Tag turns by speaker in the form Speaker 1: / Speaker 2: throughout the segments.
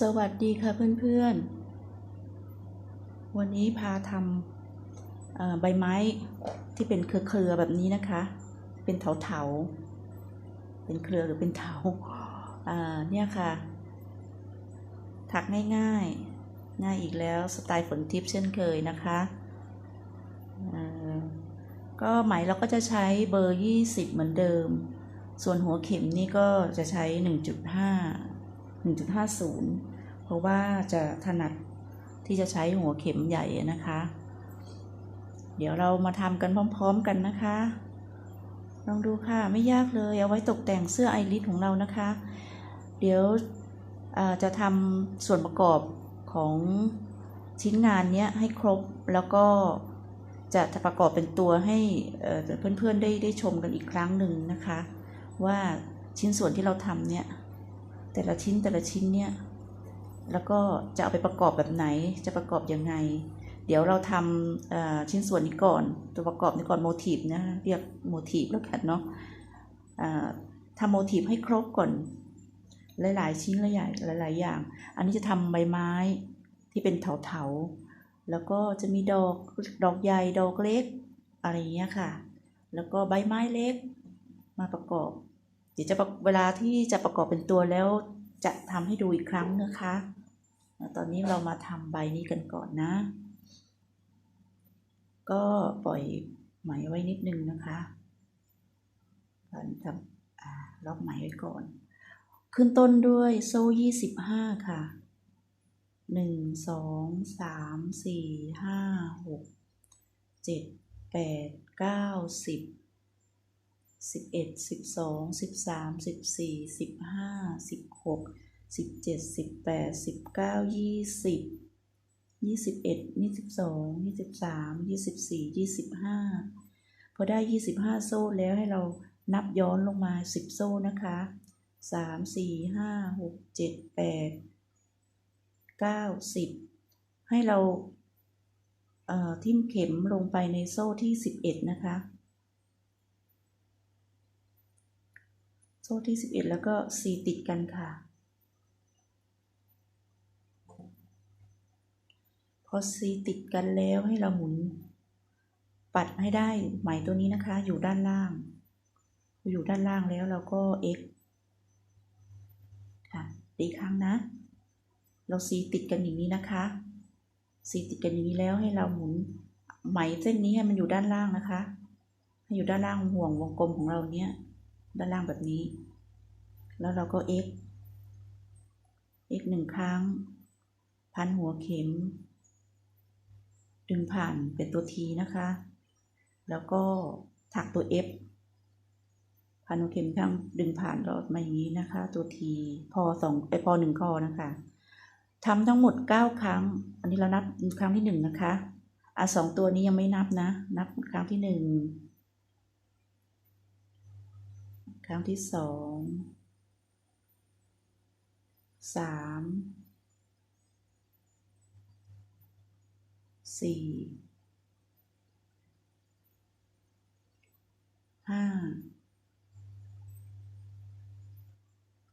Speaker 1: สวัสดีค่ะเพื่อนๆ วันนี้พาทำใบไม้ที่เป็นเครือๆแบบนี้นะคะ เป็นเถาๆ เป็นเครือหรือเป็นเถาเนี่ยค่ะ ถักง่ายๆ ง่ายอีกแล้วสไตล์ฝนทิพย์เช่นเคยนะคะก็ไหมเราก็จะใช้เบอร์ 20 เหมือนเดิม ส่วนหัวเข็มนี่ก็จะใช้ 1.5 1.50 เพราะว่าจะถนัดที่จะใช้หัวเข็มใหญ่นะคะ เดี๋ยวเรามาทำกันพร้อมๆกันนะคะ ลองดูค่ะไม่ยากเลยเอาไว้ตกแต่งเสื้อไอริสของเรานะคะ เดี๋ยวจะทำส่วนประกอบของชิ้นงานนี้ให้ครบแล้วก็จะประกอบเป็นตัวให้เอ่อเพื่อนๆได้ได้ชมกันอีกครั้งหนึ่งนะคะ ว่าชิ้นส่วนที่เราทำเนี่ย แต่ละชิ้นแต่ละชิ้นเนี่ย แล้วก็จะเอาไปประกอบแบบไหน จะประกอบยังไง เดี๋ยวเราทำชิ้นส่วนนี้ก่อน ตัวประกอบนี้ก่อนโมทีฟนะ เรียกโมทีฟแล้วกันเนาะทำโมทีฟให้ครบก่อน หลาย ๆ ชิ้นหลายๆหลาย ๆ อย่าง อันนี้จะทำใบไม้ที่เป็นเถาๆ แล้วก็จะมีดอก ดอกใหญ่ ดอกเล็ก อะไรอย่างเงี้ยค่ะ แล้วก็ใบไม้เล็กมาประกอบ เดี๋ยวจะเวลาที่จะประกอบเป็นตัวแล้วจะทำให้ดูอีกครั้งนะคะ ตอนนี้เรามาทำใบนี้กันก่อนนะ ก็ปล่อยไหมไว้นิดนึงนะคะก่อนทำล็อกไหมไว้ก่อน ขึ้นต้นด้วยโซ่ยี่สิบห้าค่ะหนึ่งสองสามสี่ห้าหกเจ็ดแปดเก้าสิบ สิบเอ็ดสิบสองสิบสามสิบสี่สิบห้าสิบหกสิบเจ็ดสิบแปดสิบเก้ายี่สิบยี่สิบเอ็ดยี่สิบสองยี่สิบสามยี่สิบสี่ยี่สิบห้าพอได้ยี่สิบห้าโซ่แล้วให้เรานับย้อนลงมาสิบโซ่นะคะสามสี่ห้าหกเจ็ดแปดเก้าสิบให้เราเอ่อทิ่มเข็มลงไปในโซ่ที่สิบเอ็ดนะคะ โซ่ที่สิบเอ็ดแล้วก็สีติดกันค่ะ พอซีติดกันแล้วให้เราหมุน ปัดให้ได้ไหมตัวนี้นะคะ อยู่ด้านล่าง อยู่ด้านล่างแล้วเราก็ x ค่ะตีครั้งนะ เราซีติดกันอย่างนี้นะคะซีติดกันอย่างนี้แล้วให้เราหมุนไหมเส้นนี้ให้มันอยู่ด้านล่างนะคะ ให้อยู่ด้านล่างห่วงวงกลมของเราเนี้ย ด้านล่างแบบนี้ แล้วเราก็ x x หนึ่งครั้ง พันหัวเข็ม ดึงผ่านเป็นตัว t นะคะ แล้วก็ถักตัว f พันหัวเข็มครั้งดึงผ่านรอดมาอย่างนี้นะคะ ตัว t พอสองไอพอหนึ่งข้อนะคะทำทั้งหมด 9 ครั้ง อันนี้เรานับครั้งที่ 1 นะคะ อะสองตัวนี้ยังไม่นับนะ นับครั้งที่ 1 ครั้งที่สองสามสี่ห้า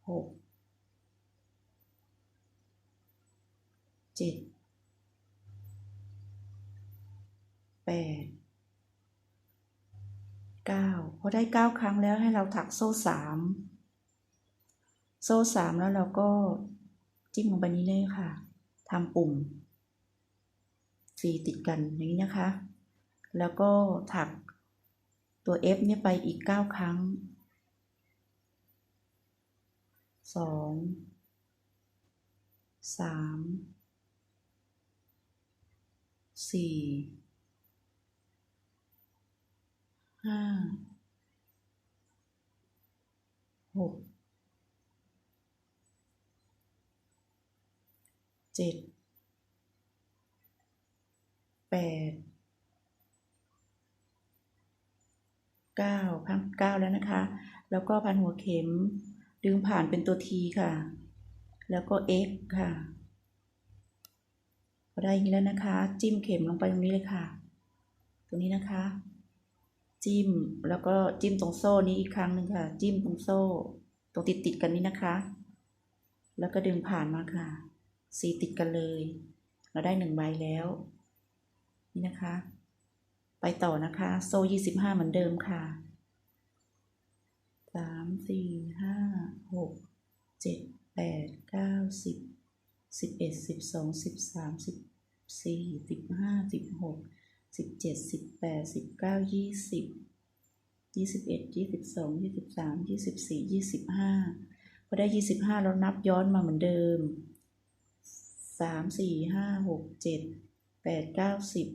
Speaker 1: หกเจ็ดแปด 9พอได้ 9 ครั้งแล้วให้เราถักโซ่ 3 โซ่ 3 แล้วเราก็จิ้มลงไปนี้เลยค่ะทำปุ่ม4ติดกันนี้นะคะ แล้วก็ถักตัว F เนี่ยไปอีก 9 ครั้ง 2 3 4 ห้าหกเจ็ดแปดเก้าครั้งเก้าแล้วนะคะ แล้วก็พันหัวเข็ม ดึงผ่านเป็นตัว T ค่ะ แล้วก็ X ค่ะพอได้อย่างนี้แล้วนะคะ จิ้มเข็มลงไปตรงนี้เลยค่ะ ตรงนี้นะคะ จิ้มแล้วก็จิ้มตรงโซ่นี้อีกครั้งหนึ่งค่ะ จิ้มตรงโซ่ ตรงติดติดกันนี้นะคะ แล้วก็ดึงผ่านมาค่ะ สีติดกันเลย เราได้หนึ่งใบแล้ว นี่นะคะ ไปต่อนะคะ โซ่ยี่สิบห้าเหมือนเดิมค่ะสามสี่ห้าหกเจ็ดแปดเก้าสิบสิบเอ็ดสิบสองสิบสามสิบสี่สิบห้าสิบหก สิบเจ็ดสิบแปดสิบเก้ายี่สิบยี่สิบเอ็ดยี่สิบสองยี่สิบสามยี่สิบสี่ยี่สิบห้าพอได้ยี่สิบห้าเรานับย้อนมาเหมือนเดิมสามสี่ห้าหกเจ็ดแปดเก้าสิบ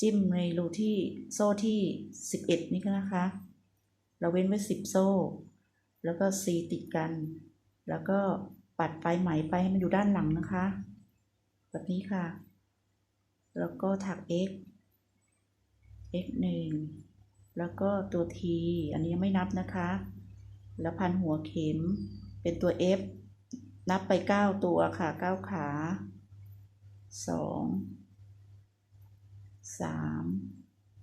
Speaker 1: จิ้มในรูที่โซ่ที่สิบเอ็ดนี่ก็นะคะ เราเว้นไว้สิบโซ่ แล้วก็ซีติดกัน แล้วก็ปัดปลายไหมไปให้มันอยู่ด้านหลังนะคะ แบบนี้ค่ะ แล้วก็ถัก x x หนึ่งแล้วก็ตัว t อันนี้ยังไม่นับนะคะ แล้วพันหัวเข็มเป็นตัว f นับไปเก้าตัวค่ะเก้าขาสองสาม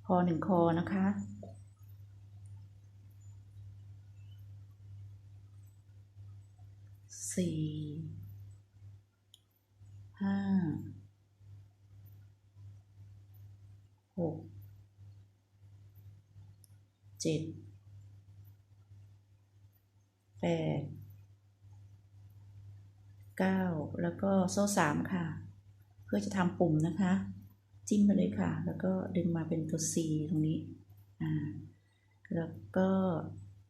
Speaker 1: พอหนึ่งคอนะคะสี่ห้าหก เจ็ดแปดเก้าแล้วก็โซ่สามค่ะ เพื่อจะทำปุ่มนะคะ จิ้มไปเลยค่ะ แล้วก็ดึงมาเป็นตัว C ตรงนี้อ่าแล้วก็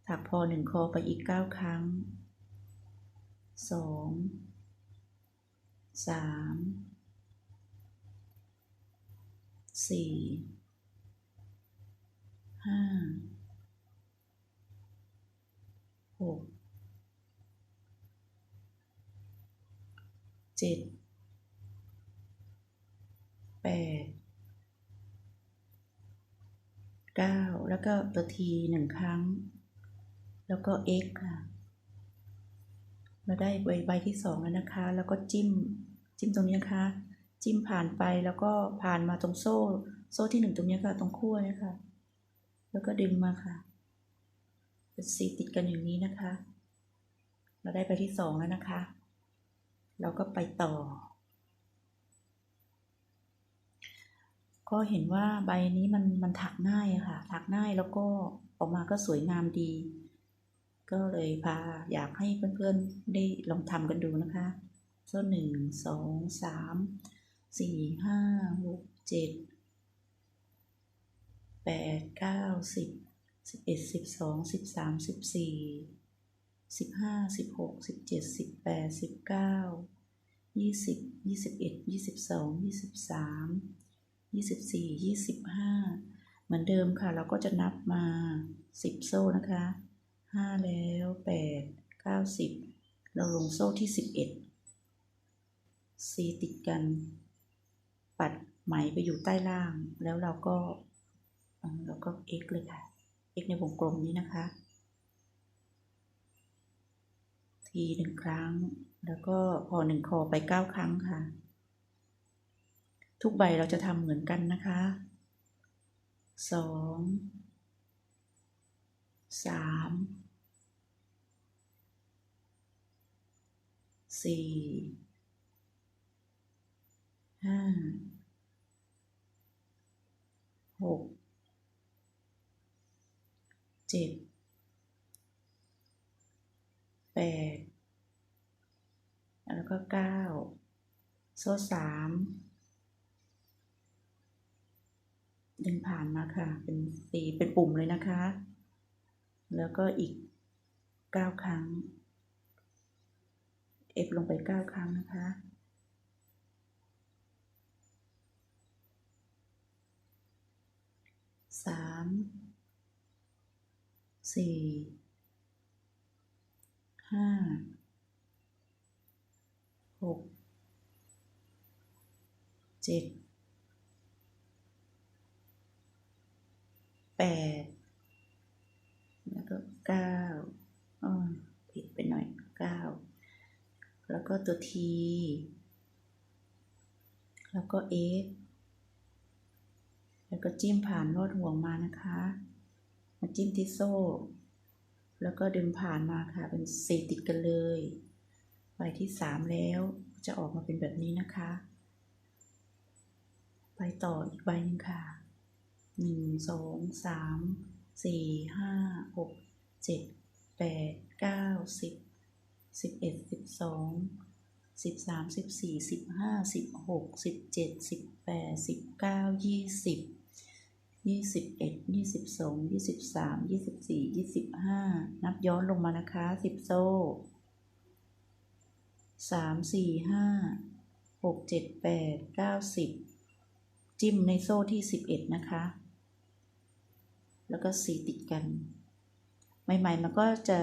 Speaker 1: ถักพอหนึ่งคอไปอีกเก้าครั้งสองสามสี่ห้า หกเจ็ดแปดเก้าแล้วก็ตัวทีหนึ่งครั้ง แล้วก็ x ค่ะ เราได้ใบใบที่สองแล้วนะคะ แล้วก็จิ้ม จิ้มตรงนี้นะคะ จิ้มผ่านไปแล้วก็ผ่านมาตรงโซ่ โซ่ที่หนึ่งตรงนี้ค่ะ ตรงขั้วเนี่ยค่ะ แล้วก็ดึงมาค่ะ เป็นสีติดกันอย่างนี้นะคะ เราได้ใบที่สองแล้วนะคะ เราก็ไปต่อ ก็เห็นว่าใบนี้มันมันถักง่ายค่ะ ถักง่ายแล้วก็ออกมาก็สวยงามดี ก็เลยพาอยากให้เพื่อนๆได้ลองทำกันดูนะคะโซ่หนึ่งสองสามสี่ห้าหกเจ็ดแปดเก้าสิบ สิบเอ็ดสิบสองสิบสามสิบสี่สิบห้าสิบหกสิบเจ็ดสิบแปดสิบเก้ายี่สิบยี่สิบเอ็ดยี่สิบสองยี่สิบสามยี่สิบสี่ยี่สิบห้าเหมือนเดิมค่ะ เราก็จะนับมาสิบโซ่นะคะห้าแล้วแปดเก้าสิบเราลงโซ่ที่สิบเอ็ดซีติดกัน ปัดไหมไปอยู่ใต้ล่าง แล้วเราก็เอ่อเราก็ x เลยค่ะ x ในวงกลมนี้นะคะ ทีหนึ่งครั้ง แล้วก็พอหนึ่งคอไปเก้าครั้งค่ะ ทุกใบเราจะทำเหมือนกันนะคะสองสามสี่ห้าหก เจ็ดแปดแล้วก็เก้าโซ่สามดึงผ่านมาค่ะ เป็นสีเป็นปุ่มเลยนะคะ แล้วก็อีกเก้าครั้ง F ลงไปเก้าครั้งนะคะ สาม สี่ห้าหกเจ็ดแปดแล้วก็เก้าอ้อผิดไปหน่อยเก้าแล้วก็ตัวทีแล้วก็ x แล้วก็จิ้มผ่านลอดห่วงมานะคะ มาจิ้มที่โซ่ แล้วก็ดึงผ่านมาค่ะ เป็นสี่ติดกันเลยใบที่สามแล้วจะออกมาเป็นแบบนี้นะคะไปต่ออีกใบหนึ่งค่ะหนึ่งสองสามสี่ห้าหกเจ็ดแปดเก้าสิบสิบเอ็ดสิบสองสิบสามสิบสี่สิบห้าสิบหกสิบเจ็ดสิบแปดสิบเก้ายี่สิบ ยี่สิบเอ็ดยี่สิบสองยี่สิบสามยี่สิบสี่ยี่สิบห้านับย้อนลงมานะคะสิบโซ่สามสี่ห้าหกเจ็ดแปดเก้าสิบจิ้มในโซ่ที่สิบเอ็ดนะคะ แล้วก็สีติดกัน ใหม่ๆมันก็จะ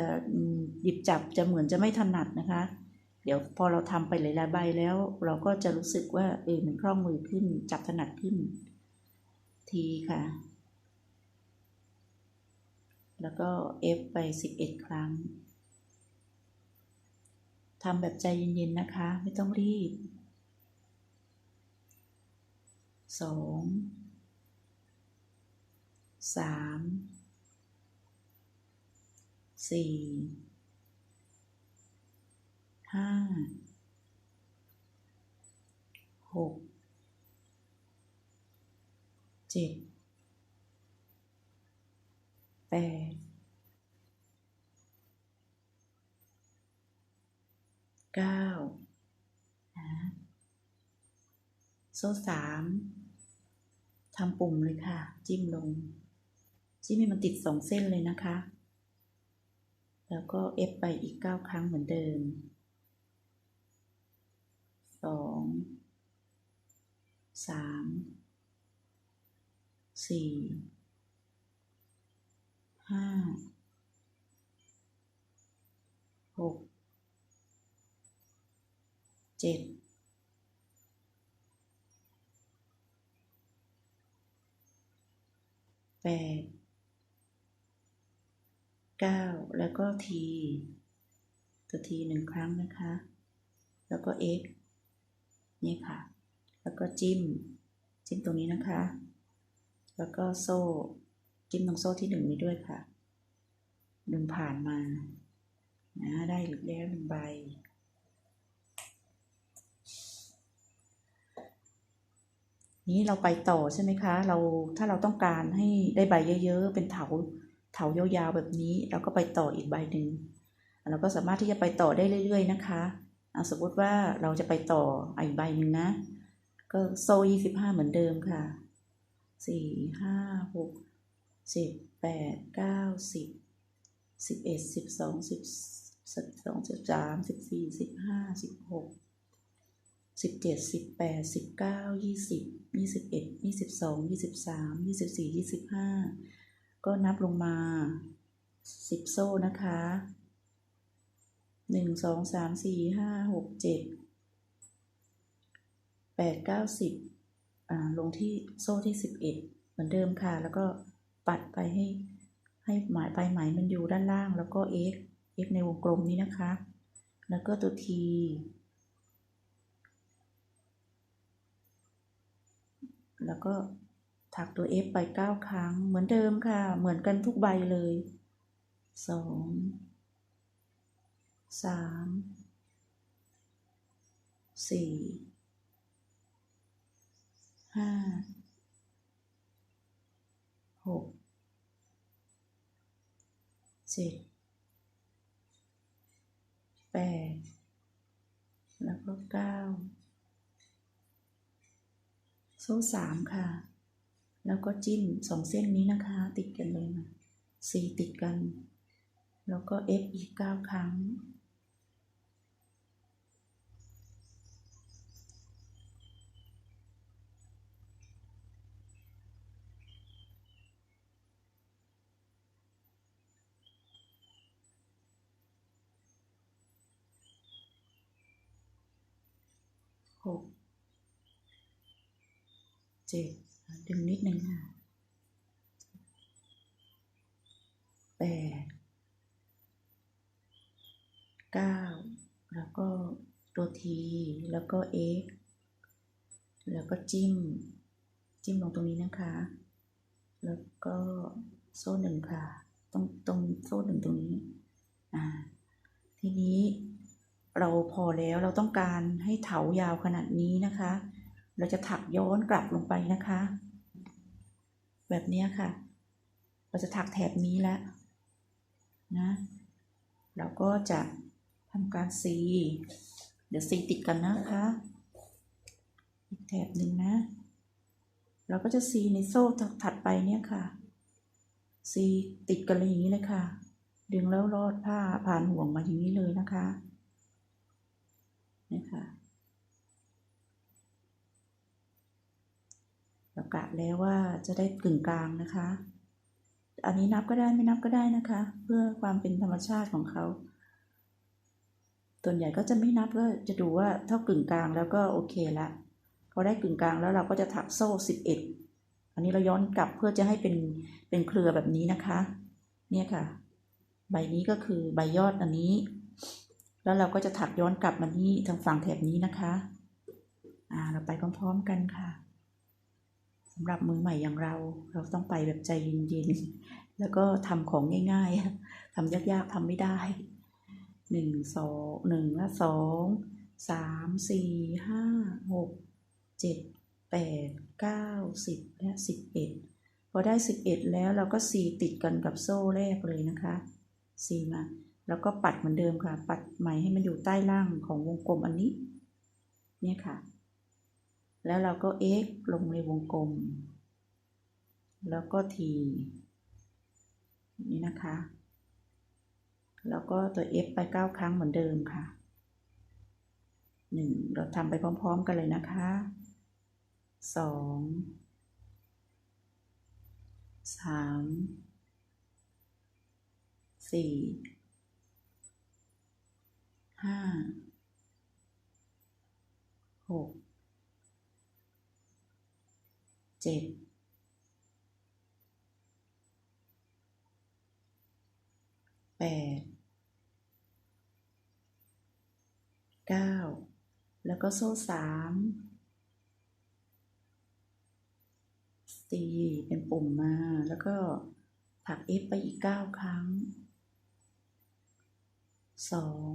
Speaker 1: หยิบจับจะเหมือนจะไม่ถนัดนะคะ เดี๋ยวพอเราทำไปหลายๆใบแล้ว เราก็จะรู้สึกว่าเออมันคล่องมือขึ้นจับถนัดขึ้น ทีค่ะ แล้วก็ F ไป 11 ครั้งทำแบบใจเย็น ๆ นะคะ ไม่ต้องรีบสองสามสี่ห้าหก เจ็ดแปดเก้านะโซ่สามทำปุ่มเลยค่ะ จิ้มลง จิ้มให้มันติดสองเส้นเลยนะคะ แล้วก็เอฟไปอีกเก้าครั้งเหมือนเดิมสองสาม สี่ห้าหกเจ็ดแปดเก้าแล้วก็ทีตัวทีหนึ่งครั้งนะคะ แล้วก็ x นี่ค่ะ แล้วก็จิ้ม จิ้มตรงนี้นะคะ แล้วก็โซ่จิ้มตรงโซ่ที่หนึ่งนี้ด้วยค่ะ ดึงผ่านมา นะได้หรือแล้วหนึ่งใบ นี้เราไปต่อใช่ไหมคะ เราถ้าเราต้องการให้ได้ใบเยอะๆ เป็นเถาเถายาวๆแบบนี้เราก็ไปต่ออีกใบหนึ่งเราก็สามารถที่จะไปต่อได้เรื่อย ๆ นะคะอะสมมติว่าเราจะไปต่ออีกใบหนึ่งนะ ก็โซ่ยี่สิบห้าเหมือนเดิมค่ะ สี่ห้าหกเจ็ดแปดเก้าสิบสิบเอ็ดสิบสองสิบสิบสองสิบสามสิบสี่สิบห้าสิบหกสิบเจ็ดสิบแปดสิบเก้ายี่สิบยี่สิบเอ็ดยี่สิบสองยี่สิบสามยี่สิบสี่ยี่สิบห้าก็นับลงมาสิบโซ่นะคะหนึ่งสองสามสี่ห้าหกเจ็ดแปดเก้าสิบ ลงที่โซ่ที่สิบเอ็ดเหมือนเดิมค่ะ แล้วก็ปัดไปให้ให้หมายปลายไหมมันอยู่ด้านล่างแล้วก็ x x ในวงกลมนี้นะคะ แล้วก็ตัว t แล้วก็ถักตัว F ไปเก้าครั้ง เหมือนเดิมค่ะ เหมือนกันทุกใบเลยสองสามสี่ ห้าหกเจ็ดแปดแล้วก็เก้าโซ่สามค่ะ แล้วก็จิ้มสองเส้นนี้นะคะ ติดกันเลยนะสี่ติดกัน แล้วก็ F อีกเก้าครั้ง หกเจ็ดดึงนิดนึงค่ะแปดเก้าแล้วก็ตัวทีแล้วก็ x แล้วก็จิ้ม จิ้มลงตรงนี้นะคะ แล้วก็โซ่หนึ่งค่ะ ตรงตรงโซ่หนึ่งตรงนี้ อ่า ทีนี้ เราพอแล้วเราต้องการให้เถายาวขนาดนี้นะคะ เราจะถักย้อนกลับลงไปนะคะ แบบนี้ค่ะ เราจะถักแถบนี้แล้วนะเราก็จะทำการซีเดี๋ยวซีติดกันนะคะอีกแถบหนึ่งนะ เราก็จะซีในโซ่ถัดไปเนี่ยค่ะซีติดกันเลยอย่างนี้เลยค่ะ ดึงแล้วรอดผ้าผ่านห่วงมาอย่างนี้เลยนะคะ นี่ค่ะเรากะแล้วว่าจะได้กึ่งกลางนะคะ อันนี้นับก็ได้ไม่นับก็ได้นะคะ เพื่อความเป็นธรรมชาติของเขาส่วนใหญ่ก็จะไม่นับก็จะดูว่าเท่ากึ่งกลางแล้วก็โอเคละพอได้กึ่งกลางแล้วเราก็จะถักโซ่สิบเอ็ดอันนี้เราย้อนกลับเพื่อจะให้เป็นเป็นเครือแบบนี้นะคะ เนี่ยค่ะ ใบนี้ก็คือใบยอดอันนี้ แล้วเราก็จะถักย้อนกลับมาที่ทางฝั่งแถบนี้นะคะ อ่า เราไปพร้อมๆกันค่ะสำหรับมือใหม่อย่างเรา เราต้องไปแบบใจเย็นๆ แล้วก็ทำของง่ายๆทำยากๆทำไม่ได้หนึ่งสองหนึ่งและสองสามสี่ห้าหกเจ็ดแปดเก้าสิบและสิบเอ็ดพอได้สิบเอ็ดแล้วเราก็ซีติดกันกับโซ่แรกเลยนะคะซีมา แล้วก็ปัดเหมือนเดิมค่ะ ปัดไหมให้มันอยู่ใต้ล่างของวงกลมอันนี้ เนี่ยค่ะ แล้วเราก็ x ลงในวงกลม แล้วก็ t นี่นะคะ แล้วก็ตัว f ไป 9 ครั้งเหมือนเดิมค่ะหนึ่งเราทำไปพร้อมๆกันเลยนะคะสองสามสี่ ห้าหกเจ็ดแปดเก้าแล้วก็โซ่สามตีเป็นปุ่มมา แล้วก็ถัก F ไปอีกเก้าครั้งสอง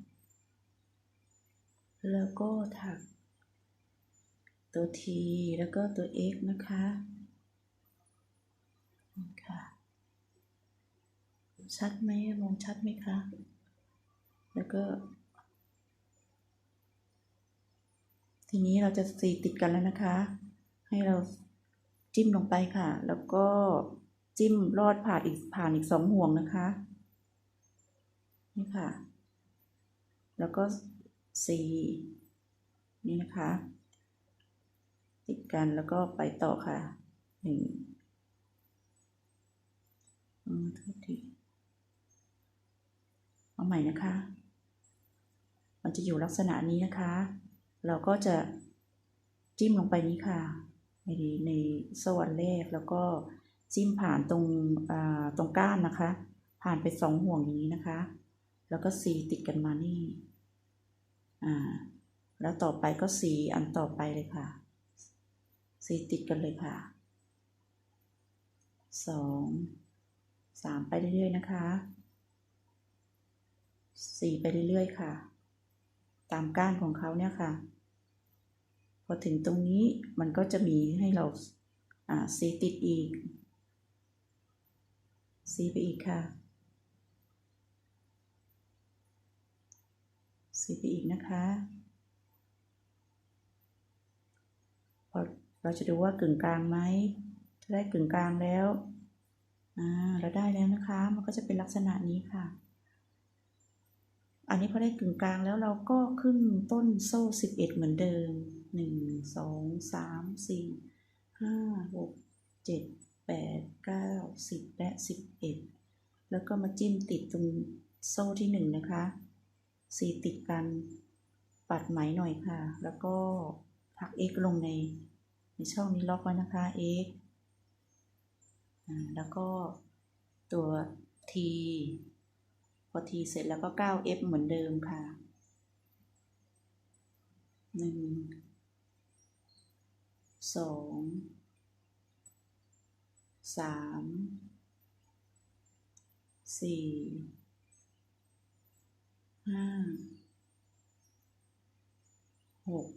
Speaker 1: แล้วก็ถัก ตัว T แล้วก็ตัว X นะคะค่ะชัดไหมมองชัดไหมคะ แล้วก็ ทีนี้เราจะสีติดกันแล้วนะคะ ให้เราจิ้มลงไปค่ะ แล้วก็จิ้มลอดผ่านอีกผ่านอีกสองห่วงนะคะ นี่ค่ะ แล้วก็ สีนี่นะคะ ติดกันแล้วก็ไปต่อค่ะหนึ่งอืมโทษทีเอาใหม่นะคะ มันจะอยู่ลักษณะนี้นะคะ เราก็จะจิ้มลงไปนี้ค่ะ ในในสวรรค์แรกแล้วก็จิ้มผ่านตรงตรงก้านนะคะ ผ่านไปสองห่วงอย่างนี้นะคะ แล้วก็สีติดกันมานี่ อ่า แล้วต่อไปก็สีอันต่อไปเลยค่ะ สีติดกันเลยค่ะสองสามไปเรื่อยๆนะคะสี่ไปเรื่อยๆค่ะ ตามก้านของเขาเนี่ยค่ะ พอถึงตรงนี้มันก็จะมีให้เราอ่าสีติดอีกสีไปอีกค่ะ สีไปอีกนะคะ พอเราจะดูว่ากึ่งกลางไหมถ้าได้กึ่งกลางแล้วอ่าเราได้แล้วนะคะ มันก็จะเป็นลักษณะนี้ค่ะ อันนี้พอได้กึ่งกลางแล้วเราก็ขึ้นต้นโซ่สิบเอ็ดเหมือนเดิมหนึ่งสองสามสี่ห้าหกเจ็ดแปดเก้าสิบและสิบเอ็ดแล้วก็มาจิ้มติดตรงโซ่ที่หนึ่งนะคะ สีติดกันปัดไหมหน่อยค่ะ แล้วก็พัก x ลงในในช่องนี้ล็อกไว้นะคะ x แล้วก็ตัว t พอ t เสร็จแล้วก็ 9f เหมือนเดิมค่ะหนึ่งสองสามสี่ ห้าหก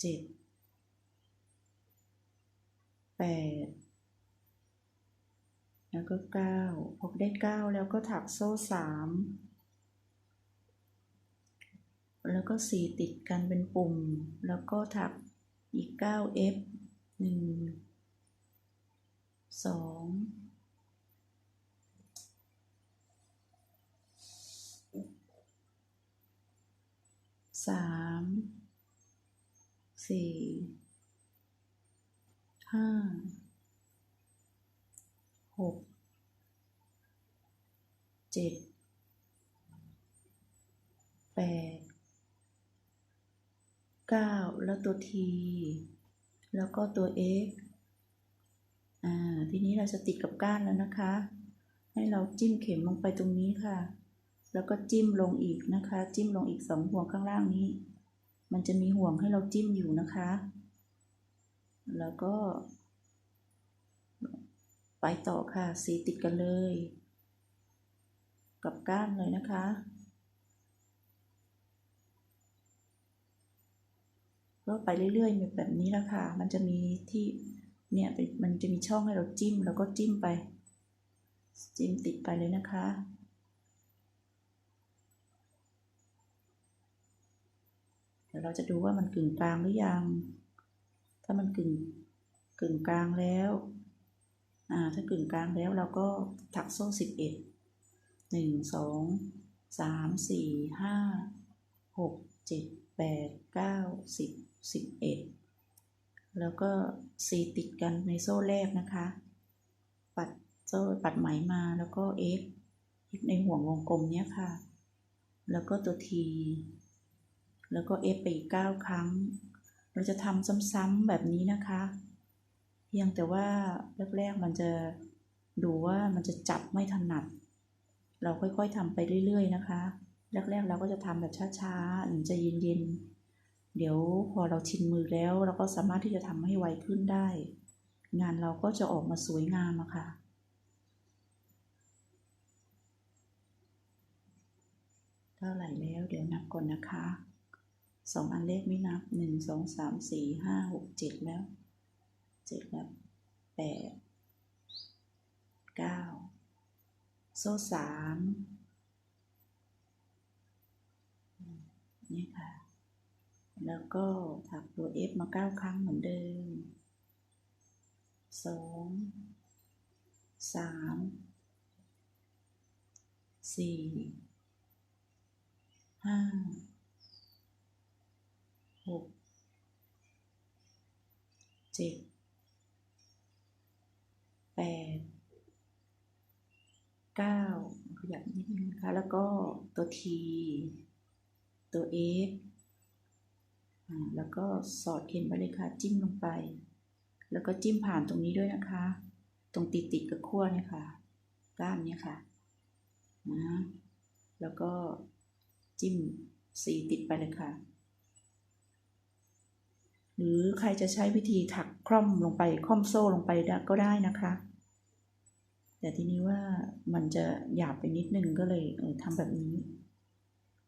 Speaker 1: เจ็ดแปดแล้วก็เก้าพอได้เก้าแล้วก็ถักโซ่สามแล้วก็สี่ติดกันเป็นปุ่ม แล้วก็ถักอีกเก้า F หนึ่งสอง สามสี่ห้าหกเจ็ดแปดเก้าแล้วตัว T แล้วก็ตัว X อ่า ทีนี้เราจะติดกับก้านแล้วนะคะ ให้เราจิ้มเข็มลงไปตรงนี้ค่ะ แล้วก็จิ้มลงอีกนะคะ จิ้มลงอีกสองห่วงข้างล่างนี้ มันจะมีห่วงให้เราจิ้มอยู่นะคะ แล้วก็ ไปต่อค่ะ สีติดกันเลย กับก้านเลยนะคะก็ไปเรื่อยๆแบบนี้แล้วค่ะ มันจะมีที่เนี่ยมันจะมีช่องให้เราจิ้มแล้วก็จิ้มไป จิ้มติดไปเลยนะคะ เดี๋ยวเราจะดูว่ามันกึ่งกลางหรือยัง ถ้ามันกึ่งกึ่งกลางแล้ว อ่า ถ้ากึ่งกลางแล้วเราก็ถักโซ่สิบเอ็ดหนึ่งสองสามสี่ห้าหกเจ็ดแปดเก้าสิบสิบเอ็ดแล้วก็สีติดกันในโซ่แรกนะคะ ปัดโซ่ปัดไหมมาแล้วก็ x x ในห่วงวงกลมเนี้ยค่ะ แล้วก็ตัว t แล้วก็ f ไปอีกเก้าครั้ง เราจะทำซ้ำๆแบบนี้นะคะเพียงแต่ว่าแรกๆมันจะดูว่ามันจะจับไม่ถนัด เราค่อยๆทำไปเรื่อยๆนะคะ แรกๆเราก็จะทำแบบช้าๆถึงจะเย็นๆ เดี๋ยวพอเราชินมือแล้ว เราก็สามารถที่จะทำให้ไวขึ้นได้ งานเราก็จะออกมาสวยงามอะค่ะเท่าไหร่แล้วเดี๋ยวนับก่อนนะคะ สองอันเลขไม่นับหนึ่งสองสามสี่ห้าหกเจ็ดแล้วเจ็ดแล้วแปดเก้าโซ่สามนี่ค่ะ แล้วก็ถักตัว F มาเก้าครั้งเหมือนเดิมสองสามสี่ห้า กเจ็ดแปดเก้าขยับนิดนึงนะคะ แล้วก็ตัว T ตัว F อ่าแล้วก็สอดเข็มไปเลยค่ะ จิ้มลงไป แล้วก็จิ้มผ่านตรงนี้ด้วยนะคะ ตรงติดติดกับขั้วเนี่ยค่ะกล้านเนี่ยค่ะนะแล้วก็จิ้มสีติดไปเลยค่ะ หรือใครจะใช้วิธีถักคล่อมลงไปคล่อมโซ่ลงไปก็ได้นะคะ แต่ทีนี้ว่ามันจะหยาบไปนิดนึงก็เลยเออทำแบบนี้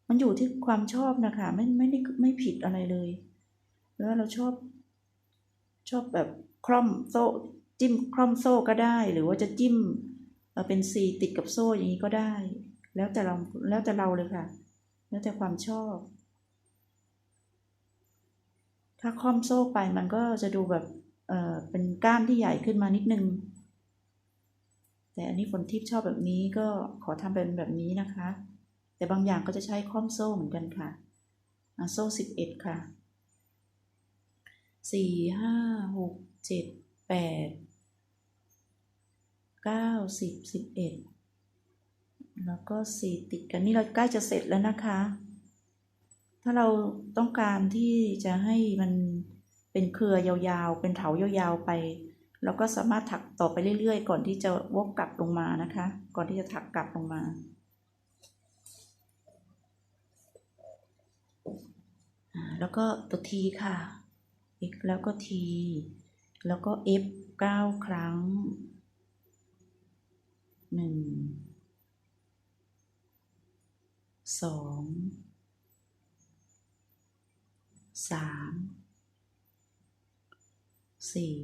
Speaker 1: มันอยู่ที่ความชอบนะคะ ไม่ไม่ได้ไม่ผิดอะไรเลย แล้วเราชอบ ชอบแบบคล่อมโซ่จิ้มคล่อมโซ่ก็ได้ หรือว่าจะจิ้มเอ่อเป็นซีติดกับโซ่อย่างนี้ก็ได้ แล้วแต่เราแล้วแต่เราเลยค่ะ แล้วแต่ความชอบ ถ้าคล่อมโซ่ไปมันก็จะดูแบบเออเป็นก้านที่ใหญ่ขึ้นมานิดนึง แต่อันนี้ฝนทิพย์ชอบแบบนี้ก็ขอทำเป็นแบบนี้นะคะ แต่บางอย่างก็จะใช้คล่อมโซ่เหมือนกันค่ะโซ่สิบเอ็ดค่ะสี่ห้าหกเจ็ดแปดเก้าสิบสิบเอ็ดแล้วก็สี่ติดกันนี่เราใกล้จะเสร็จแล้วนะคะ ถ้าเราต้องการที่จะให้มันเป็นเครือยาวๆ เป็นเถายาวๆไป เราก็สามารถถักต่อไปเรื่อยๆ ก่อนที่จะวกกลับลงมานะคะ ก่อนที่จะถักกลับลงมาแล้วก็ตัวทีค่ะ x แล้วก็ t แล้วก็ f เก้าครั้งหนึ่ง สามสี่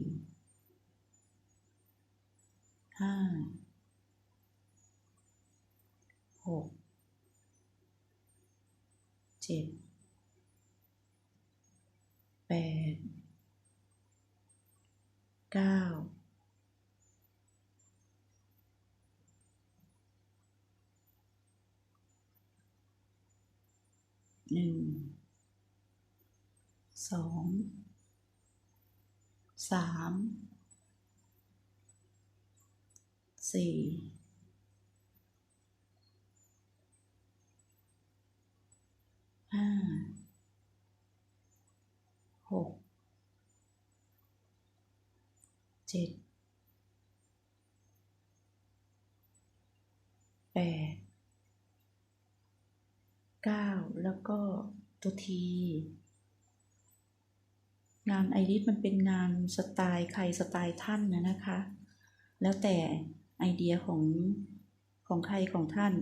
Speaker 1: ห้าหกเจ็ดแปดเก้าหนึ่ง สองสามสี่ห้าหกเจ็ดแปดเก้าแล้วก็ตัวที งานไอริสมันเป็นงานสไตล์ใครสไตล์ท่านนะนะคะ แล้วแต่ไอเดียของของใครของท่าน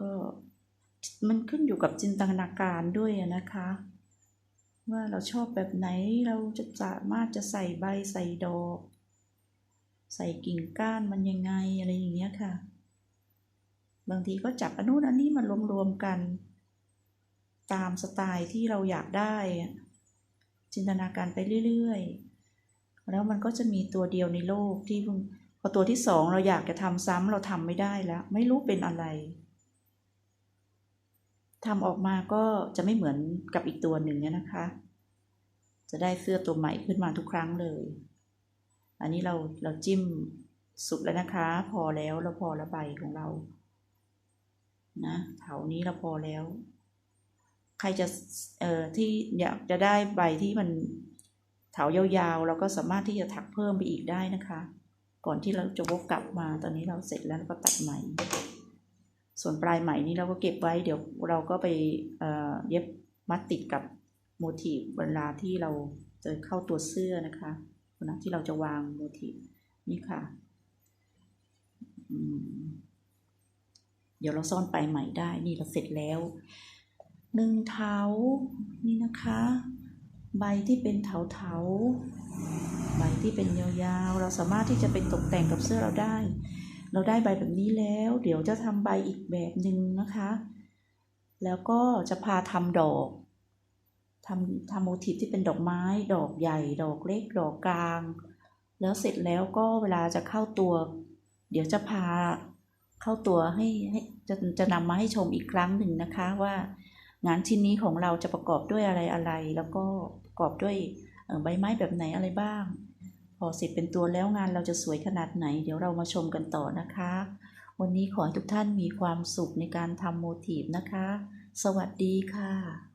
Speaker 1: ก็มันขึ้นอยู่กับจินตนาการด้วยนะคะ ว่าเราชอบแบบไหนเราจะสามารถจะใส่ใบใส่ดอก ใส่กิ่งก้านมันยังไงอะไรอย่างเงี้ยค่ะ บางทีก็จับอันนู้นอันนี้มารวมๆกัน ตามสไตล์ที่เราอยากได้ จินตนาการไปเรื่อยๆ แล้วมันก็จะมีตัวเดียวในโลกที่พิ่งพอตัวที่สองเราอยากจะทำซ้ำเราทำไม่ได้แล้ว ไม่รู้เป็นอะไรทำออกมาก็จะไม่เหมือนกับอีกตัวหนึ่งเนี่ยนะคะ จะได้เสื้อตัวใหม่ขึ้นมาทุกครั้งเลย อันนี้เราเราจิ้มสุดแล้วนะคะ พอแล้วเราพอละใบของเรา นะเถานี้เราพอแล้ว ใครจะเอ่อที่อยากจะได้ใบที่มันเถายาวๆ เราก็สามารถที่จะถักเพิ่มไปอีกได้นะคะ ก่อนที่เราจะวกกลับมาตอนนี้เราเสร็จแล้วเราก็ตัดไหม ส่วนปลายไหมนี้เราก็เก็บไว้เดี๋ยวเราก็ไปเอ่อเย็บมัดติดกับโมทีฟเวลาที่เราจะเข้าตัวเสื้อนะคะเวลาที่เราจะวางโมทีฟนี่ค่ะเดี๋ยวเราซ่อนปลายไหมได้นี่เราเสร็จแล้ว หนึ่งเถานี่นะคะ ใบที่เป็นเถาเถาๆใบที่เป็นยาวๆ เราสามารถที่จะไปตกแต่งกับเสื้อเราได้ เราได้ใบแบบนี้แล้ว เดี๋ยวจะทำใบอีกแบบหนึ่งนะคะ แล้วก็จะพาทำดอกทำทำโมทีฟที่เป็นดอกไม้ ดอกใหญ่ ดอกเล็ก ดอกกลาง แล้วเสร็จแล้วก็เวลาจะเข้าตัว เดี๋ยวจะพาเข้าตัวให้ให้จะจะนำมาให้ชมอีกครั้งหนึ่งนะคะว่า งานชิ้นนี้ของเราจะประกอบด้วยอะไรอะไร แล้วก็ประกอบด้วยใบไม้แบบไหนอะไรบ้าง พอเสร็จเป็นตัวแล้วงานเราจะสวยขนาดไหน เดี๋ยวเรามาชมกันต่อนะคะ วันนี้ขอให้ทุกท่านมีความสุขในการทำโมทีฟนะคะ สวัสดีค่ะ